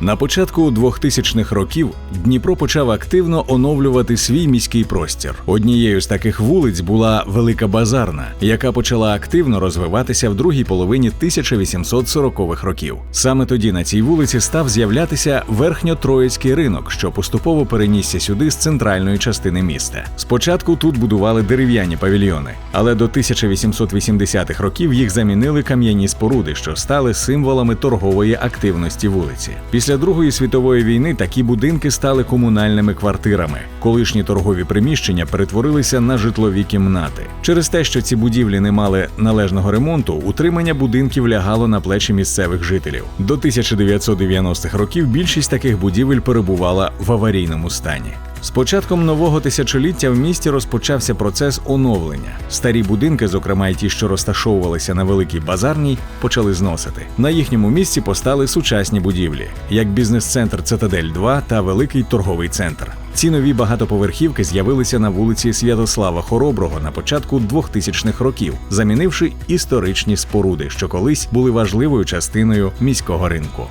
На початку 2000-х років Дніпро почав активно оновлювати свій міський простір. Однією з таких вулиць була Велика Базарна, яка почала активно розвиватися в другій половині 1840-х років. Саме тоді на цій вулиці став з'являтися верхньотроїцький ринок, що поступово перенісся сюди з центральної частини міста. Спочатку тут будували дерев'яні павільйони, але до 1880-х років їх замінили кам'яні споруди, що стали символами торгової активності вулиці. Після Другої світової війни такі будинки стали комунальними квартирами. Колишні торгові приміщення перетворилися на житлові кімнати. Через те, що ці будівлі не мали належного ремонту, утримання будинків лягало на плечі місцевих жителів. До 1990-х років більшість таких будівель перебувала в аварійному стані. З початком нового тисячоліття в місті розпочався процес оновлення. Старі будинки, зокрема й ті, що розташовувалися на великій базарній, почали зносити. На їхньому місці постали сучасні будівлі, як бізнес-центр Цитадель 2 та великий торговий центр. Ці нові багатоповерхівки з'явилися на вулиці Святослава Хороброго на початку 2000-х років, замінивши історичні споруди, що колись були важливою частиною міського ринку.